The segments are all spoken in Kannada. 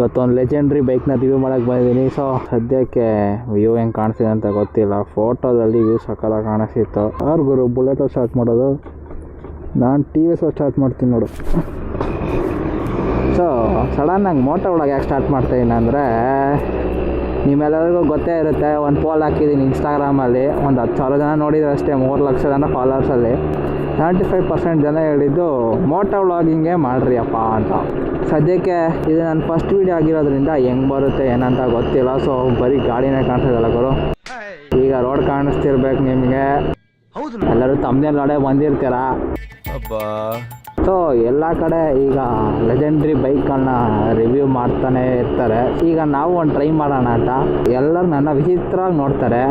ಇವತ್ತೊಂದು ಲೆಜೆಂಡ್ರಿ ಬೈಕ್ನ ರಿವ್ಯೂ ಮಾಡಕ್ಕೆ ಬಂದಿದ್ದೀನಿ. ಸೊ ಸದ್ಯಕ್ಕೆ ವ್ಯೂ ಹೆಂಗೆ ಕಾಣಿಸಿದೆ ಅಂತ ಗೊತ್ತಿಲ್ಲ. ಫೋಟೋದಲ್ಲಿ ವ್ಯೂ ಸಕಲ ಕಾಣಿಸ್ತಿತ್ತು ಯಾರು ಗುರು ಬುಲೆಟ್ ಸ್ಟಾರ್ಟ್ ಮಾಡೋದು? ನಾನು ಟಿ ವಿ ಸ್ಟಾರ್ಟ್ ಮಾಡ್ತೀನಿ ನೋಡು. ಸೊ ಸಡನ್ನಾಗಿ ಮೋಟರ್ ಒಳಗೆ ಯಾಕೆ ಸ್ಟಾರ್ಟ್ ಮಾಡ್ತಾಯಿದ್ದೀನಿ ಅಂದರೆ, ನಿಮ್ಮೆಲ್ಲರಿಗೂ ಗೊತ್ತೇ ಇರುತ್ತೆ, ಒಂದು ಪೋಲ್ ಹಾಕಿದ್ದೀನಿ ಇನ್ಸ್ಟಾಗ್ರಾಮಲ್ಲಿ ಒಂದು ಹತ್ತು ಸಾವಿರ ಜನ ನೋಡಿದ್ರೆ ಅಷ್ಟೇ, ಮೂರು ಲಕ್ಷ ಜನ ಫಾಲೋವರ್ಸಲ್ಲಿ ಸೆವೆಂಟಿ ಫೈವ್ ಪರ್ಸೆಂಟ್ ಜನ ಹೇಳಿದ್ದು ಮೋಟೋ ವ್ಲಾಗಿಂಗೇ ಮಾಡ್ರಿ ಅಪ್ಪ ಅಂತ. ಸದ್ಯಕ್ಕೆ ಇದು ನನ್ನ ಫಸ್ಟ್ ವೀಡಿಯೋ ಆಗಿರೋದ್ರಿಂದ ಹೆಂಗೆ ಬರುತ್ತೆ ಏನಂತ ಗೊತ್ತಿಲ್ಲ. ಸೊ ಬರೀ ಗಾಡಿನೇ ಕಾಣಿಸೋದಲ್ಲ ಗುರು. ಈಗ ರೋಡ್ ಕಾಣಿಸ್ತಿರ್ಬೇಕು ನಿಮಗೆ. ಎಲ್ಲರೂ ತಮ್ಮದೇ ನೋಡೇ ಬಂದಿರ್ತೀರ? ಸೊ ಎಲ್ಲ ಕಡೆ ಈಗ ಲೆಜೆಂಡ್ರಿ ಬೈಕ್ಗಳನ್ನ ರಿವ್ಯೂ ಮಾಡ್ತಾನೆ ಇರ್ತಾರೆ. ಈಗ ನಾವು ಒಂದು ಟ್ರೈ ಮಾಡೋಣ ಅಂತ. ಎಲ್ಲರೂ ನನ್ನ ವಿಚಿತ್ರವಾಗಿ ನೋಡ್ತಾರೆ.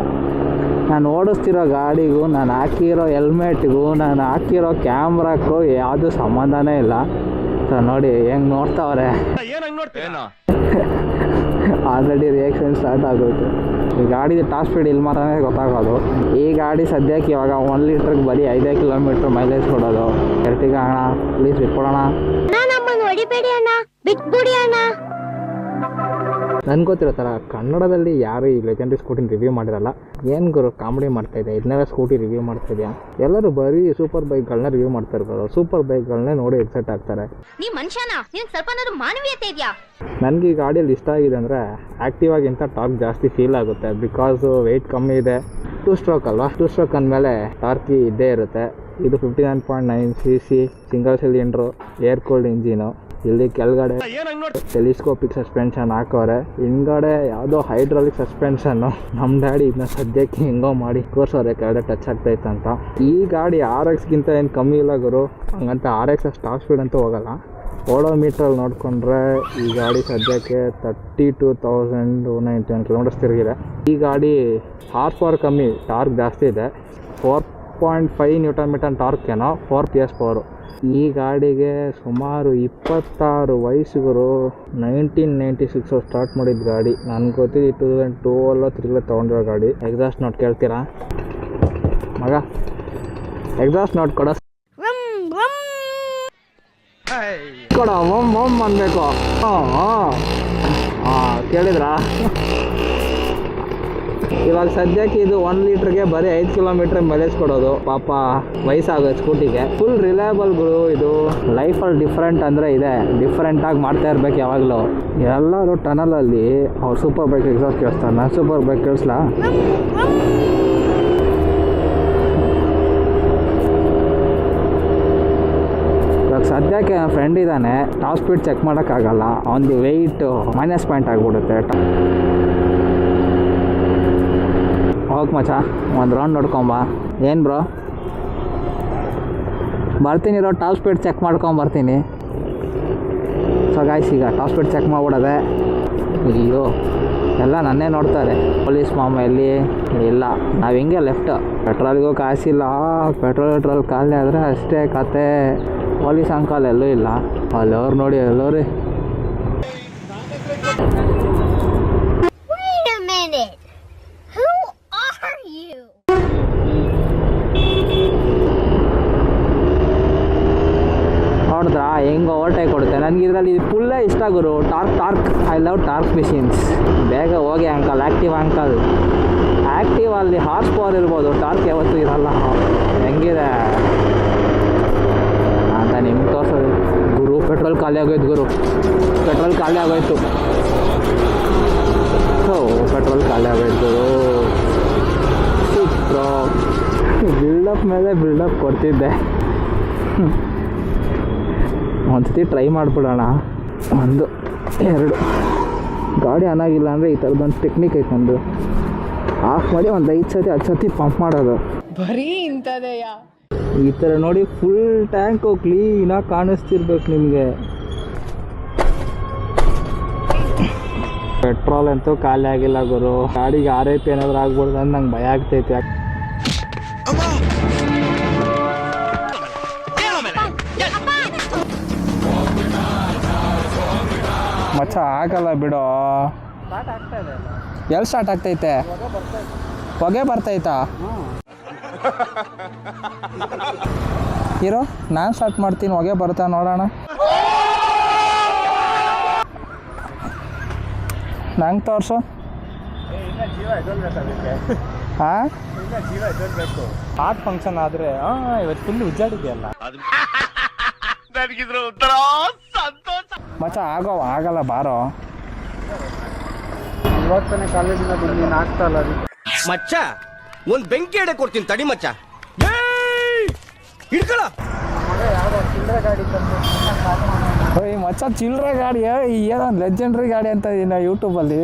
ನಾನು ಓಡಿಸ್ತಿರೋ ಗಾಡಿಗೂ ನಾನು ಹಾಕಿರೋ ಹೆಲ್ಮೆಟ್ಗೂ ನಾನು ಹಾಕಿರೋ ಕ್ಯಾಮ್ರಾಕ್ಕೂ ಯಾವುದೂ ಸಂಬಂಧನೇ ಇಲ್ಲ. ಸೊ ನೋಡಿ ಹೆಂಗ್ ನೋಡ್ತಾವ್ರೆ. ಆಲ್ರೆಡಿ ರಿಯಾಕ್ಷನ್ ಸ್ಟಾರ್ಟ್ ಆಗೋಯ್ತು. ಈ ಗಾಡಿದು ಟಾಪ್ ಸ್ಪೀಡ್ ಇಲ್ಲಿ ಮಾತ್ರ ಗೊತ್ತಾಗೋದು. ಈ ಗಾಡಿ ಸದ್ಯಕ್ಕೆ ಇವಾಗ ಒನ್ ಲೀಟ್ರಿಗೆ ಬರೀ ಐದೇ ಕಿಲೋಮೀಟ್ರ್ ಮೈಲೇಜ್ ಕೊಡೋದು. ಎರ್ಟಿಗ ಅಣ್ಣ ಪ್ಲೀಸ್ ಬಿಟ್ಕೊಡೋಣ ಬಿಟ್ಬಿಡಿ ಅಣ್ಣ. ನನ್ಗೆ ಗೊತ್ತಿರೋ ಥರ ಕನ್ನಡದಲ್ಲಿ ಯಾರು ಈ ಲೆಜೆಂಡ್ರಿ ಸ್ಕೂಟಿನ ರಿವ್ಯೂ ಮಾಡಿರಲ್ಲ. ಏನು ಗುರು ಕಾಮಿಡಿ ಮಾಡ್ತಾ ಇದೆ ಇದನ್ನೆಲ್ಲ ಸ್ಕೂಟಿ ರಿವ್ಯೂ ಮಾಡ್ತಾ ಇದೆಯಾ? ಎಲ್ಲರೂ ಬರೀ ಸೂಪರ್ ಬೈಕ್ಗಳನ್ನ ರಿವ್ಯೂ ಮಾಡ್ತಾ ಇರ್ತಾರೆ ಸೂಪರ್ ಬೈಕ್ಗಳನ್ನೇ ನೋಡಿ ಎಕ್ಸೈಟ್ ಆಗ್ತಾರೆ. ನೀ ಮನುಷ್ಯನ? ನೀನ್ ಸ್ವಲ್ಪನಾದ್ರೂ ಮಾನವೀಯತೆ ಇದೆಯಾ? ನನಗೆ ಈ ಗಾಡಿಯಲ್ಲಿ ಇಷ್ಟ ಆಗಿದೆ ಅಂದರೆ ಆ್ಯಕ್ಟಿವ್ ಆಗಿಂತ ಟಾರ್ಕ್ ಜಾಸ್ತಿ ಫೀಲ್ ಆಗುತ್ತೆ. ಬಿಕಾಸ್ ವೆಯ್ಟ್ ಕಮ್ಮಿ ಇದೆ. ಟೂ ಸ್ಟ್ರೋಕ್ ಅಲ್ವಾ? ಟೂ ಸ್ಟ್ರೋಕ್ ಅಂದಮೇಲೆ ಟಾರ್ಕಿ ಇದ್ದೇ ಇರುತ್ತೆ. ಇದು fifty nine point nine C C single cylinder air cooled engine ಇಲ್ಲಿ ಕೆಳಗಡೆ ಟೆಲಿಸ್ಕೋಪಿಕ್ ಸಸ್ಪೆನ್ಷನ್ ಹಾಕೋರೆ ಹಿಂದ್ಗಡೆ ಯಾವುದೋ ಹೈಡ್ರಾಲಿಕ್ ಸಸ್ಪೆನ್ಷನ್ನು ನಮ್ಮ ಡ್ಯಾಡಿ ಇದನ್ನ ಸದ್ಯಕ್ಕೆ ಹಿಂಗೋ ಮಾಡಿ ಕೋರ್ಸೋರೆ ಕೆಳಗಡೆ ಟಚ್ ಆಗ್ತೈತಂತ. ಈ ಗಾಡಿ ಆರ್ ಎಕ್ಸ್ಗಿಂತ ಏನು ಕಮ್ಮಿ ಇಲ್ಲ ಗುರು. ಹಂಗಂತ ಆರ್ ಎಕ್ಸ್ ಅಷ್ಟು ಟಾಪ್ ಸ್ಪೀಡ್ ಅಂತೂ ಹೋಗಲ್ಲ. ಓಡೋ ಮೀಟ್ರಲ್ಲಿ ನೋಡಿಕೊಂಡ್ರೆ ಈ ಗಾಡಿ ಸದ್ಯಕ್ಕೆ thirty two thousand ninety one kilometres ತಿರುಗಿದೆ. ಈ ಗಾಡಿ ಹಾರ್ಸ್ ಪವರ್ ಕಮ್ಮಿ ಟಾರ್ಕ್ ಜಾಸ್ತಿ ಇದೆ. Four point five newton metre torque ಏನೋ ಫೋರ್ ಪಿ ಎಸ್ ಪವರು ಈ ಗಾಡಿಗೆ ಸುಮಾರು ಇಪ್ಪತ್ತಾರು ವಯಸ್ಸಿಗರು ನೈನ್ಟೀನ್ ನೈಂಟಿ ಸಿಕ್ಸ್ ಸ್ಟಾರ್ಟ್ ಮಾಡಿದ ಗಾಡಿ. ನನಗೆ ಗೊತ್ತಿದ್ದು ಟೂ ತೌಸಂಡ್ ಟೂ ಅಲ್ಲ ತ್ರೀಲ ತೊಗೊಂಡಿರೋ ಗಾಡಿ. ಎಕ್ಸಾಸ್ಟ್ ನೋಟ್ ಕೇಳ್ತೀರಾ? ಮಗ ಎಕ್ಸಾಸ್ಟ್ ನೋಟ್ ಕೊಡ. ಕೊಡ ಒಮ್ ಒಮ್ ಅನ್ಬೇಕು ಹಾಂ ಹಾಂ. ಹಾಂ ಕೇಳಿದ್ರಾ? ಇವಾಗ ಸದ್ಯಕ್ಕೆ ಇದು ಒನ್ ಲೀಟ್ರಿಗೆ ಬರೀ ಐದು ಕಿಲೋಮೀಟರ್ ಮೈಲೇಜ್ ಕೊಡೋದು. ಪಾಪ, ವಯಸ್ಸಾಗೋ ಸ್ಕೂಟಿಗೆ. ಫುಲ್ ರಿಲಯಬಲ್ಗಳು ಇದು ಲೈಫಲ್ಲಿ ಡಿಫ್ರೆಂಟ್ ಅಂದರೆ ಇದೆ. ಡಿಫ್ರೆಂಟಾಗಿ ಮಾಡ್ತಾ ಇರ್ಬೇಕು ಯಾವಾಗಲೂ. ಎಲ್ಲರೂ ಟನಲಲ್ಲಿ ಅವ್ರು ಸೂಪರ್ ಬೈಕ್ ಎಕ್ಸಾಸ್ಟ್ ಕೇಳಿಸ್ತಾರೆ. ನಾನು ಸೂಪರ್ ಬೈಕ್ ಕೇಳಿಸ್ಲಾ? ಸದ್ಯಕ್ಕೆ ನನ್ನ ಫ್ರೆಂಡ್ ಇದ್ದಾನೆ. ಟಾಪ್ ಸ್ಪೀಡ್ ಚೆಕ್ ಮಾಡೋಕ್ಕಾಗಲ್ಲ. ಅವನಿಗೆ ವೆಯ್ಟ್ ಮೈನಸ್ ಪಾಯಿಂಟ್ ಆಗಿಬಿಡುತ್ತೆ. ಹೋಗಿ ಮಚ ಒಂದು ರೌಂಡ್ ನೋಡ್ಕೊಂಬ ಏನು ಬ್ರೋ ಬರ್ತೀನಿ ರೋ ಟಾಪ್ ಸ್ಪೀಡ್ ಚೆಕ್ ಮಾಡ್ಕೊಂಬರ್ತೀನಿ ಸೊ ಗಾಯ್ಸ್ ಈಗ ಟಾಪ್ ಸ್ಪೀಡ್ ಚೆಕ್ ಮಾಡ್ಬಿಡೋದೆ. ಅಯ್ಯೋ, ಎಲ್ಲ ನನ್ನೇ ನೋಡ್ತಾರೆ. ಪೊಲೀಸ್ ಮಾಮ ಎಲ್ಲಿ ಇಲ್ಲ. ನಾವು ಹಿಂಗೆ ಲೆಫ್ಟ್ ಪೆಟ್ರೋಲ್ಗೂ ಕಾಸಿಲ್ಲ ಪೆಟ್ರೋಲ್ ಪೆಟ್ರೋಲ್ ಖಾಲಿ ಆದರೆ ಅಷ್ಟೇ ಕತೆ. ಪೊಲೀಸ್ ಅಂಕಲ್ ಎಲ್ಲೂ ಇಲ್ಲ. ಅಲ್ಲಿ ಅವ್ರು ನೋಡಿ ಎಲ್ಲೋರಿ ಹೆಂಗೆ ಓವರ್ಟೇಕ್ ಕೊಡುತ್ತೆ. ನನಗೆ ಇದರಲ್ಲಿ ಇದು ಫುಲ್ಲೇ ಇಷ್ಟ ಗುರು. Torque torque I love torque machines ಬೇಗ ಹೋಗಿ ಅಂಕಲ್ ಆ್ಯಕ್ಟಿವ್ ಅಂಕಲ್ ಆ್ಯಕ್ಟಿವ್ ಅಲ್ಲಿ ಹಾರ್ಸ್ ಪವರ್ ಇರ್ಬೋದು. ಟಾರ್ಕ್ ಯಾವತ್ತೂ ಇರಲ್ಲ. ಹೆಂಗಿದೆ? ಅಂತ ನಿಮ್ಗೆ ತೋರ್ಸೋದು. ಗುರು ಪೆಟ್ರೋಲ್ ಖಾಲಿ ಆಗೋಯ್ತು ಗುರು. ಪೆಟ್ರೋಲ್ ಖಾಲಿ ಆಗೋಯ್ತು. ಸೊ ಪೆಟ್ರೋಲ್ ಖಾಲಿ ಆಗೋಯ್ತು ಬಿಲ್ಡಪ್ ಮೇಲೆ ಬಿಲ್ಡಪ್ ಕೊಡ್ತಿದ್ದೆ. ಒಂದ್ಸತಿ ಟ್ರೈ ಮಾಡಿಬಿಡೋಣ. ಒಂದು ಎರಡು. ಗಾಡಿ ಅನ್ನಾಗಿಲ್ಲ ಅಂದರೆ ಈ ಥರದೊಂದು ಟೆಕ್ನಿಕ್ ಐತೆ ನಂದು. ಆಫ್ ಮಾಡಿ ಒಂದು ಐದು ಸತಿ ಹತ್ತು ಸತಿ ಪಂಪ್ ಮಾಡೋದು. ಬರೀ ಇಂಥದೇಯ? ಈ ಥರ ನೋಡಿ ಫುಲ್ ಟ್ಯಾಂಕು ಕ್ಲೀನಾಗಿ ಕಾಣಿಸ್ತಿರ್ಬೇಕು ನಿಮಗೆ. ಪೆಟ್ರೋಲ್ ಅಂತೂ ಖಾಲಿ ಆಗಿಲ್ಲ ಗುರು. ಗಾಡಿಗೆ ಆರ್ ಐ ಪಿ ಏನಾದ್ರು ಆಗ್ಬಿಡ್ದು ಅಂತ ನಂಗೆ ಭಯ ಆಗ್ತೈತೆ. ಮಚ್ಚ ಆಗಲ್ಲ ಬಿಡೋ. ಎಲ್ಲಿ ಸ್ಟಾರ್ಟ್ ಆಗ್ತೈತೆ? ಹೊಗೆ ಬರ್ತೈತಾ? ಇರೋ ನಾನು ಸ್ಟಾರ್ಟ್ ಮಾಡ್ತೀನಿ ಹೊಗೆ ಬರ್ತಾ ನೋಡೋಣ. ನಂಗೆ ತೋರಿಸು. ಹಾಂ ಆರ್ಟ್ ಫಂಕ್ಷನ್ ಆದರೆ ಆ ಇವತ್ತು ಫುಲ್ ಉಜ್ಜಾಡಿದೆಯಲ್ಲ. ಮಚ್ಚ ಆಗೋ ಆಗಲ್ಲ ಬಾರೋ. ಇವತ್ತನೇ ಕಾಲೇಜಿಂದ ಬಂದು ನೀನು ಆಗ್ತಾ ಇಲ್ಲ ಮಚ್ಚ ಒಂದ್ ಬೆಂಕಿ ಎಡೆ ಕೊಡ್ತೀನಿ ತಡಿ ಮಚ್ಚ. ಹಿಡ್ಕೊಳ. ಓಯ್ ಮಚ್ಚ ಚಿಲ್ಲರೆ ಗಾಡಿ ಏನೋ ಲೆಜೆಂಡ್ರಿ ಗಾಡಿ ಅಂತ ಇದೀನಿ ಯೂಟ್ಯೂಬಲ್ಲಿ